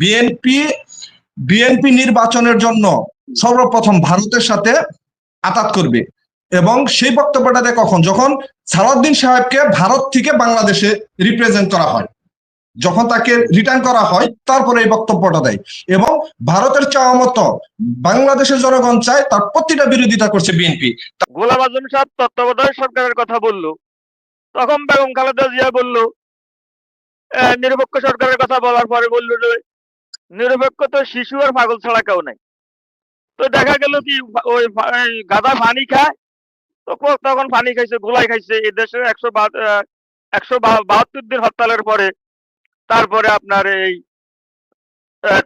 BNP BNP নির্বাচনের জন্য সর্বপ্রথম ভারতের সাথে আতাত করবে। এবং সেই বক্তব্যটা দেয় কখন? যখন সালাউদ্দিন সাহেবকে ভারত থেকে বাংলাদেশে রিপ্রেজেন্ট করা হয়। যখন তাকে রিটার্ন করা হয়, তারপরে এই বক্তব্যটা দেয়। এবং ভারতের চাওয়া মতো বাংলাদেশের জনগণ চায়, তার প্রতিটা বিরোধিতা করছে বিএনপি গোলাম আজম সাহেব তত্ত্বাবধায়ক সরকারের কথা বলল। তখন বেগম খালেদা জিয়া বলল নিরপেক্ষ সরকারের কথা বলার পরে বলল যে নিরপেক্ষ তো শিশু আর পাগল ছাড়া কেউ নাই। তো দেখা গেল কি, ওই গাধা পানি খায়, তো তখন পানি খাইছে গোলাই খাইছে। এই দেশে একশো একশো বাহাত্তর দিন হরতালের পরে, তারপরে আপনার এই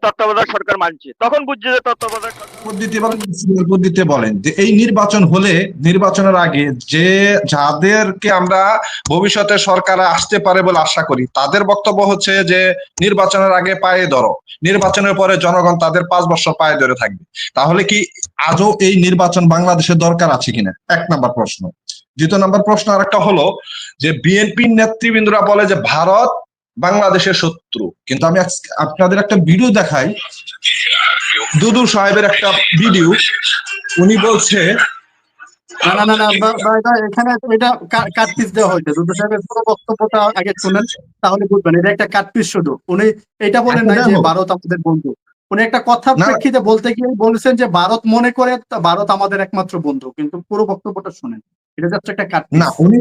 তত্ত্বাবধায়ক সরকার মানছে। তখন বুঝছে যে তত্ত্বাবধায়ক পদ্ধতি বলেন। যে এই নির্বাচন হলে, নির্বাচনের আগে যে যাদেরকে আমরা ভবিষ্যতে সরকার আসতে পারে বলে আশা করি, তাদের বক্তব্য হচ্ছে যে নির্বাচনের আগে পায়ে ধরো। নির্বাচনের পরে জনগণ তাদের পাঁচ বছর পায়ে ধরে থাকবে। তাহলে কি আজও এই নির্বাচন বাংলাদেশের দরকার আছে কিনা? এক নম্বর প্রশ্ন। দ্বিতীয় নম্বর প্রশ্ন আরেকটা হলো যে বিএনপির নেতৃবৃন্দরা বলে যে ভারত বাংলাদেশের শত্রু। কিন্তু আমি আপনাদের একটা ভিডিও দেখাই। দুদু সাহেবের একটা ভিডিও উনি বলছে না না না না এখানে এটা দেওয়া হয়েছে। দুটো সাহেবের পুরো বক্তব্যটা আগে শুনেন তাহলে বুঝবেন। এটা একটা কাট শুধু। উনি এটা বলেন যে ভারত আমাদের বন্ধু। উনি একটা কথা প্রেক্ষিতে বলতে গিয়ে বলেছেন যে ভারত মনে করে ভারত আমাদের একমাত্র বন্ধু। কিন্তু পুরো বক্তব্যটা শুনেন। এটা যাচ্ছে একটা কাট না উনি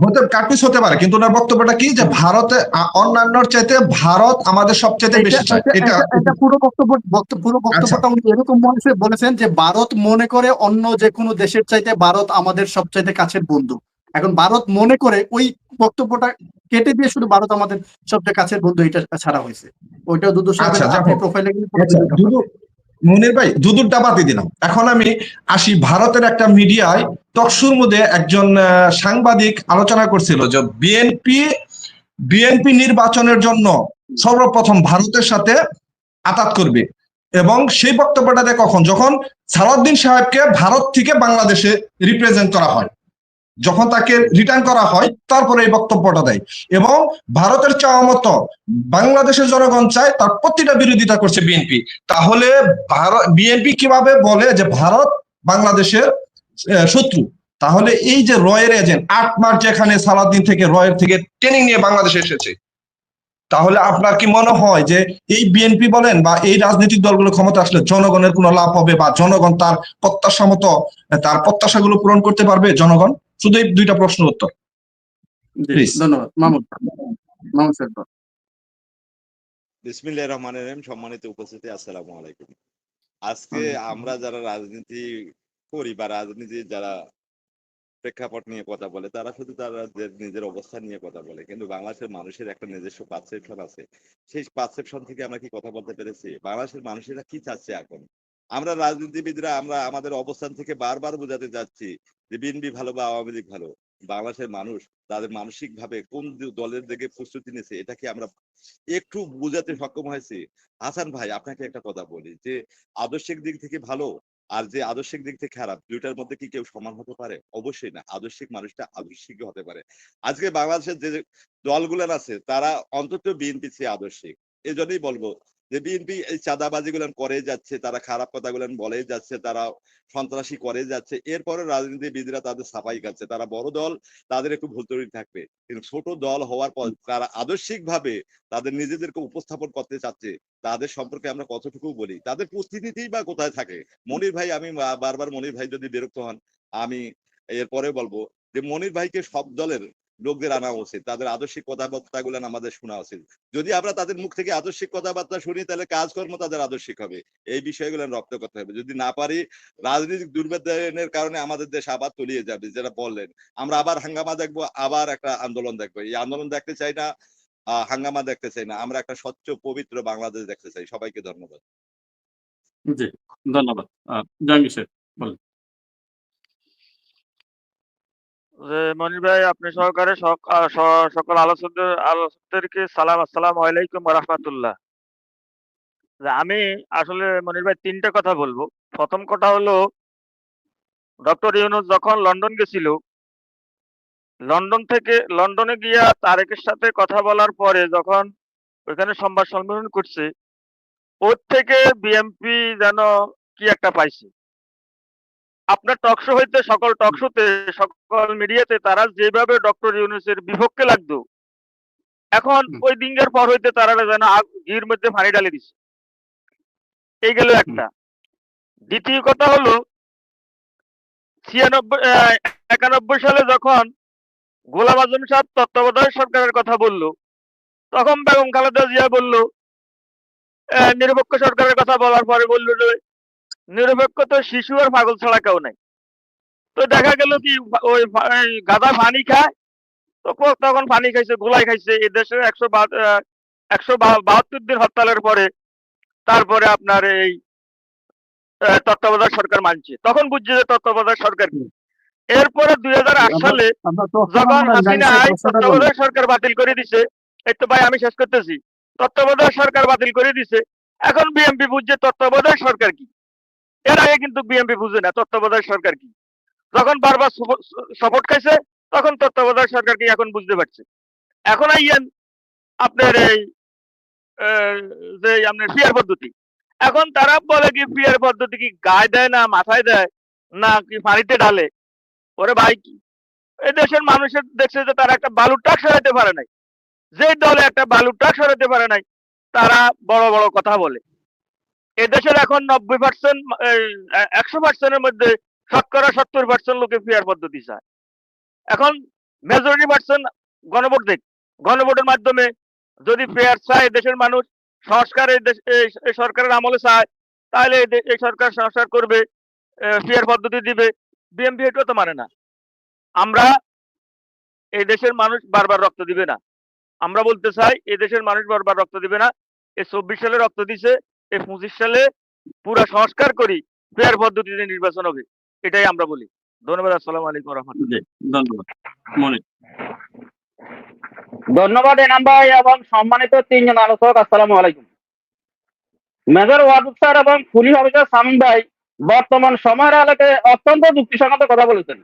হতে কাটপিস হতে পারে কিন্তু ওনার বক্তব্যটা কি যে ভারতে অন্যান্যর চাইতে ভারত আমাদের সবচেয়ে বেশি চায়? এটা এটা পুরো বক্তব্য পুরো বক্তব্যটা উনি এরকম বলেছে বলেছেন যে ভারত মনে করে অন্য যে কোনো দেশের চাইতে ভারত আমাদের সবচাইতে কাছের বন্ধু। এখন ভারত মনে করে ওই বক্তব্যটা কেটে দিয়ে শুধু ভারত আমাদের সবচেয়ে কাছের বন্ধু এটা ছাড়া হয়েছে। ওইটা দুদু সাহেবের আচ্ছা, আপনি দেখো। প্রোফাইলে আচ্ছা, দুদু মনির ভাই দুদুর ডাবাতি দিলাম। এখন আমি আসি ভারতের একটা মিডিয়ায়, টকশুর মধ্যে একজন সাংবাদিক আলোচনা করছিল যে বিএনপি বিএনপি নির্বাচনের জন্য সর্বপ্রথম ভারতের সাথে আতাত করবে। এবং সেই বক্তব্যটা দেয় কখন? যখন সালাউদ্দিন সাহেবকে ভারত থেকে বাংলাদেশে রিপ্রেজেন্ট করা হয়। যখন তাকে রিটার্ন করা হয়, তারপরে এই বক্তব্যটা দেয়। এবং ভারতের চাওয়া মতো বাংলাদেশের জনগণ চায়, তার প্রতিটা বিরোধিতা করছে বিএনপি তাহলে বিএনপি কীভাবে বলে যে ভারত বাংলাদেশের শত্রু? তাহলে এই যে রয়ের এজেন্ট আট মার্চ এখানে সালাদিন থেকে রয়ের থেকে ট্রেনিং নিয়ে বাংলাদেশে এসেছে। তাহলে আপনার কি মনে হয় যে এই বিএনপি বলেন বা এই রাজনৈতিক দলগুলো ক্ষমতা আসলে জনগণের কোনো লাভ হবে বা জনগণ তার প্রত্যাশা মতো, তার প্রত্যাশাগুলো পূরণ করতে পারবে জনগণ? শুধু এই দুইটা প্রশ্ন উত্তর। ধন্যবাদ। মামুন মামুন সাহেব বল। বিসমিল্লাহির রহিম সম্মানিত উপস্থিতি আসসালামু আলাইকুম। আজকে আমরা যারা রাজনীতি করি বা রাজনীতির যারা প্রেক্ষাপট নিয়ে কথা বলে তারা শুধু তারা নিজের অবস্থান নিয়ে কথা বলে কিন্তু বাংলাদেশের মানুষের একটা নিজস্ব পারসেপশন আছে। সেই পারসেপশন থেকে আমরা কি কথা বলতে পেরেছি? বাংলাদেশের মানুষেরা কি চাচ্ছে এখন? আমরা রাজনীতিবিদরা আমরা আমাদের অবস্থান থেকে বারবার বোঝাতে যাচ্ছি যে বিএনপি ভালো বা আওয়ামী লীগ ভালো, বাংলাদেশের মানুষ তাদের মানসিক ভাবে কোন দলের দিকে প্রস্তুতি নিয়েছে এটা কি আমরা একটু বোঝাতে সক্ষম হয়েছে। হাসান ভাই, আপনাকে একটা কথা বলি যে, আদর্শিক দিক থেকে ভালো আর যে আদর্শিক দিক থেকে খারাপ, দুইটার মধ্যে কি কেউ সমান হতে পারে? অবশ্যই না, আদর্শিক মানুষটা আদর্শিক হতে পারে। আজকে বাংলাদেশের যে দলগুলো আছে, তারা অন্তত বিএনপি চেয়ে আদর্শিক। এই জন্যই বলব যে বিএনপি এই চাঁদাবাজি গুলো করে যাচ্ছে, তারা খারাপ কথা গুলো বলে যাচ্ছে, তারা সন্ত্রাসী করে যাচ্ছে এরপরে রাজনীতিবিদরা তাদের সাফাই কাটছে। তারা বড় দল, তাদের একটু ভুল ত্রুটি থাকবে। কিন্তু ছোট দল হওয়ার পর তারা আদর্শিক ভাবে তাদের নিজেদেরকে উপস্থাপন করতে চাচ্ছে, তাদের সম্পর্কে আমরা কতটুকু বলি? তাদের প্রস্তুতিতেই বা কোথায় থাকে? মনির ভাই, আমি বারবার মনির ভাই যদি বিরক্ত হন, আমি এরপরে বলব যে মনির ভাইকে সব দলের লোকদের আনা উচিত তাদের আদর্শিক কথাবার্তা গুলো আমাদের শোনা উচিত। যদি আমরা তাদের মুখ থেকে আদর্শিক কথাবার্তা শুনি তাহলে কাজকর্ম তাদের আদর্শিক হবে। এই বিষয়গুলো রপ্ত করতে হবে। যদি না পারি রাজনৈতিক দুর্বৃত্তায়নের কারণে আমাদের দেশ আবার তলিয়ে যাবে যেটা বললেন। আমরা আবার হাঙ্গামা দেখব আবার একটা আন্দোলন দেখব। এই আন্দোলন দেখতে চাই না আহ, হাঙ্গামা দেখতে চাই না। আমরা একটা স্বচ্ছ পবিত্র বাংলাদেশ দেখতে চাই। সবাইকে ধন্যবাদ। জি ধন্যবাদ। জাহাঙ্গীর সাহেব যে মনির ভাই, আপনি সহকারে সকল আলোচকদের, আলোচকদেরকে সালাম, আসসালামু আলাইকুম রহমতুল্লাহ। আমি আসলে মনির ভাই তিনটা কথা বলব। প্রথম কথা হলো, ডক্টর ইউনুস যখন লন্ডন গেছিল, লন্ডন থেকে, লন্ডনে গিয়া তারেকের সাথে কথা বলার পরে যখন ওইখানে সংবাদ সম্মেলন করছে, ওর থেকে বিএমপি যেন কি একটা পাইছে? আপনার টকশো হইতে সকল টকশোতে সকল মিডিয়াতে তারা যেভাবে ডক্টর ইউনুসের বিপক্ষে লাগতো এখন ওই দিনকার পর হইতে তারা যেন ঘির মধ্যে পানি ঢালে দিছে। এই গেল একটা। দ্বিতীয় কথা হলো ছিয়ানব্বই একানব্বই সালে যখন গোলাম আজম সাহেব তত্ত্বাবধায়ক সরকারের কথা বলল তখন বেগম খালেদা জিয়া বলল আহ, নিরপেক্ষ সরকারের কথা বলার পরে বলল যে নিরপেক্ষ তো শিশু আর পাগল ছাড়া কেউ নাই। তো দেখা গেল কি ওই গাদা পানি খায় তো তখন পানি খাইছে গোলাই খাইছে। এই দেশে একশো একশো বাহাত্তর দিন হরতালের পরে তারপরে আপনার এই তত্ত্বাবধায়ক সরকার মানছে। তখন বুঝছে যে তত্ত্বাবধায়ক সরকার কি। এরপরে দুই হাজার আট সালে যখন হাসিনা। তত্ত্বাবধায়ক সরকার বাতিল করে দিছে এই তো ভাই আমি শেষ করতেছি। তত্ত্বাবধায়ক সরকার বাতিল করে দিছে এখন বিএমপি বুঝছে তত্ত্বাবধায়ক সরকার কি। এর আগে কিন্তু বিএমপি বুঝে না, তত্ত্বাবধায়ক সরকার কি? যখন বারবার সাপোর্ট খাইছে, তখন তত্ত্বাবধায়ক সরকার কি এখন বুঝতে পারছে? এখন আইয়েন আপনার এই যে আপনার পিয়ার পদ্ধতি। এখন তারা বলে কি পিয়ার পদ্ধতি কি গায়ে দেয় না মাথায় দেয় না কি পানিতে ঢালে? ওরে ভাই কি? এই দেশের মানুষের দেখছে যে তারা একটা বালুর ট্রাক সরাতে পারে নাই। যে দলে একটা বালুর ট্রাক সরাতে পারে নাই, তারা বড় বড় কথা বলে। এ দেশের এখন নব্বই পার্সেন্ট একশো পার্সেন্টের মধ্যে শতকরা সত্তর পার্সেন্ট লোকে পিয়ার পদ্ধতি চায়। এখন মেজরিটি পার্সেন্ট গণভোট দেখ গণভোটের মাধ্যমে যদি পেয়ার চায় দেশের মানুষ, সংস্কার এই সরকারের আমলে চায়, তাহলে এই সরকার সংস্কার করবে ফেয়ার পদ্ধতি দিবে। বিএমপি এটা তো মানে না। আমরা এই দেশের মানুষ বারবার রক্ত দিবে না। আমরা বলতে চাই, এই দেশের মানুষ বারবার রক্ত দিবে না। এই চব্বিশ সালে রক্ত দিছে এই পঁচিশ সালে পুরা সংস্কার করি ফেয়ার পদ্ধতিতে নির্বাচন হবে এটাই আমরা বলি। ধন্যবাদ আসসালামু আলাইকুম রহমতুল্লাহ। ধন্যবাদ। মনে ধন্যবাদ এনাম ভাই এবং সম্মানিত তিনজন আলোচক আসসালামু আলাইকুম। মেজর ওয়াদুদ স্যার এবং পুলিশ অফিসার সামিম ভাই বর্তমান সময়ের আলোকে অত্যন্ত যুক্তিসঙ্গত কথা বলেছেন।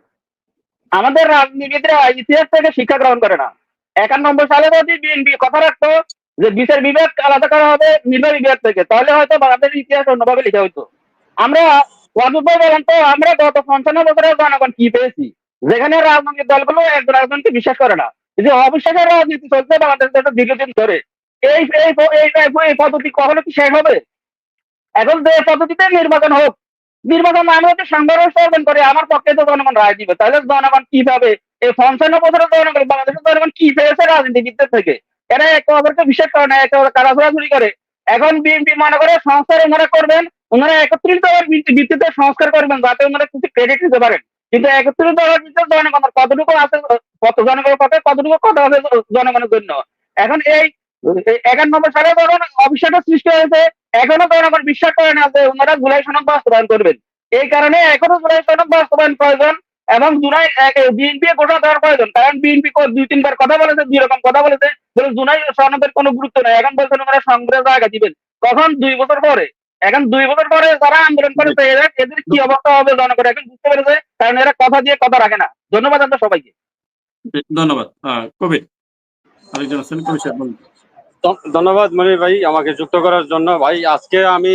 আমাদের রাজনীতিবিদরা ইতিহাস থেকে শিক্ষা গ্রহণ করে না। একানব্বই সালে যদি বিএনপি কথা রাখতো যে বিচার বিভাগ আলাদা করা হবে নির্বাহী বিভাগ থেকে। তাহলে হয়তো বাংলাদেশের ইতিহাস অন্যভাবে লেখা হইতো। আমরা ওয়াদুদ ভাই বলেন তো, আমরা গত পঞ্চান্ন বছরের জনগণ কি পেয়েছি? যেখানে রাজনৈতিক দলগুলো একজন একজনকে বিশ্বাস করে না। যে অবিশ্বাসের রাজনীতি চলছে বাংলাদেশে একটা দীর্ঘদিন ধরে। এই এই পদ্ধতি কখনো কি শেষ হবে? এখন যে পদ্ধতিতে নির্বাচন হোক, নির্বাচন আমরা যদি সংগ্রহ করবেন করে আমার পক্ষে তো জনগণ রায় দিবে। তাহলে জনগণ কি পাবে এই পঞ্চান্ন বছরের জনগণ, বাংলাদেশের জনগণ কি পেয়েছে রাজনীতিবিদদের থেকে? এরা একে অপরকে বিশ্বাস করে না, একে কারাছড়াছড়ি করে। এখন বিএনপি মনে করে সংস্কার ওনারা করবেন ওনারা একত্রিত ভিত্তিতে সংস্কার করবেন, যাতে ওনারা কিছু ক্রেডিট নিতে পারেন। কিন্তু একত্রিত হওয়ার ভিত্তিতে জনগণের কতটুকু আছে, কত জনগণের পক্ষে কতটুকু কথা আছে জনগণের জন্য। এখন এই একানব্বই সালে যখন অবিশ্বাসের সৃষ্টি হয়েছে, এখনও জনগণ বিশ্বাস করে না যে ওনারা জুলাই সনদ বাস্তবায়ন করবেন। এই কারণে এখনও জুলাই সনদ বাস্তবায়ন প্রয়োজন। এবং জুনাই বিএনপি ঘোষণা দেওয়ার প্রয়োজন। কারণ বিএনপি দুই, তিনবার কথা বলেছে, দুই রকম কথা বলেছে। বলে জুলাই সনদের কোনো গুরুত্ব নেই। এখন বলছেন ওনারা সংগ্রহ জায়গা দিবেন। কখন দুই বছর পরে, এখন দুই বছর পরে যারা আন্দোলন করেছে এরা এদের কি অবস্থা হবে জনগণ এখন বুঝতে পেরেছে? কারণ এরা কথা দিয়ে কথা রাখে না। ধন্যবাদ আপনার সবাইকে। ধন্যবাদ। কবির আরেকজন আছেন? কবির সাহেব ধন্যবাদ মনির ভাই আমাকে যুক্ত করার জন্য। ভাই, আজকে আমি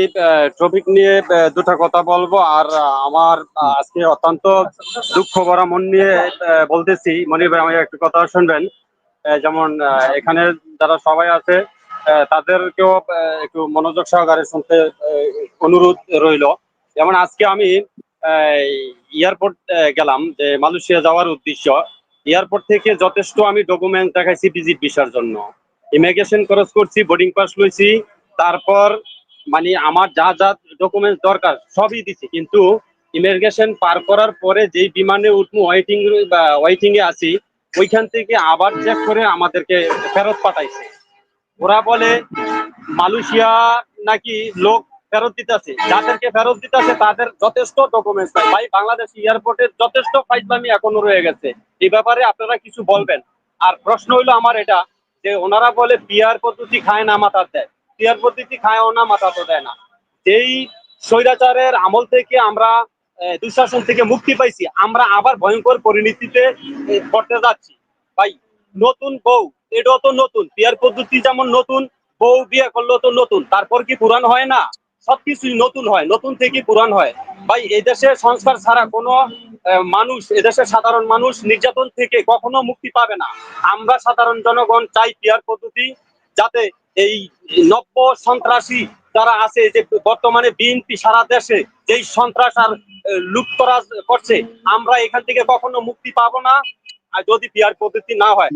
টপিক নিয়ে দুটা কথা বলব। আর আমার আজকে অত্যন্ত দুঃখ ভরা মন নিয়ে বলতেছি। মনির ভাই, আমাকে একটু কথা শুনবেন। যেমন এখানে যারা সবাই আছে তাদেরকেও একটু মনোযোগ সহকারে শুনতে অনুরোধ রইল। যেমন আজকে আমি এয়ারপোর্ট গেলাম যে মালয়েশিয়া যাওয়ার উদ্দেশ্য। এয়ারপোর্ট থেকে যথেষ্ট আমি ডকুমেন্ট দেখাইছি ভিজিট ভিসার জন্য। ইমিগ্রেশন খরচ করছি বোর্ডিং পাস লইছি, তারপর মানে আমার যা যা ডকুমেন্টস দরকার সবই দিছি। কিন্তু ইমিগ্রেশন পার করার পরে যেই বিমানে উঠবো ওয়েটিং ওয়েটিং এ আছি, ওইখান থেকে আবার চেক করে আমাদেরকে ফেরত পাঠাইছে। ওরা বলে, মালয়েশিয়া নাকি লোক ফেরত দিতেছে। যাদেরকে ফেরত দিতেছে, তাদের যথেষ্ট ডকুমেন্টস নাই। ভাই, বাংলাদেশ এয়ারপোর্টের যথেষ্ট ফাইজলামি এখনও রয়ে গেছে। এই ব্যাপারে আপনারা কিছু বলবেন। আর প্রশ্ন হইল আমার এটা যে ওনারা বলে পিয়ার পদ্ধতি খায় না মাথা দেয়। পিয়ার পদ্ধতি খায় না মাথা তো দেয় না। যেই স্বৈরাচারের আমল থেকে আমরা দুঃশাসন থেকে মুক্তি পাইছি, আমরা আবার ভয়ঙ্কর পরিণতিতে পড়তে যাচ্ছি। ভাই, নতুন বউ, এটাও তো নতুন। পিয়ার পদ্ধতি যেমন নতুন, বউ বিয়ে করল তো নতুন। তারপর কি পুরান হয় না? সবকিছুই নতুন হয়, নতুন থেকে পুরান হয়। ভাই, এই দেশে সংস্কার ছাড়া কোনো মানুষ, এদেশের সাধারণ মানুষ নির্যাতন থেকে কখনো মুক্তি পাবে না। আমরা সাধারণ জনগণ চাই পিয়ার পদ্ধতি যাতে এই নব্য সন্ত্রাসী যারা আছে, যে বর্তমানে বিএনপি সারা দেশে যেই সন্ত্রাস আর লুপ্তরাজ করছে, আমরা এখান থেকে কখনো মুক্তি পাবো না। আর যদি পিয়ার পদ্ধতি না হয়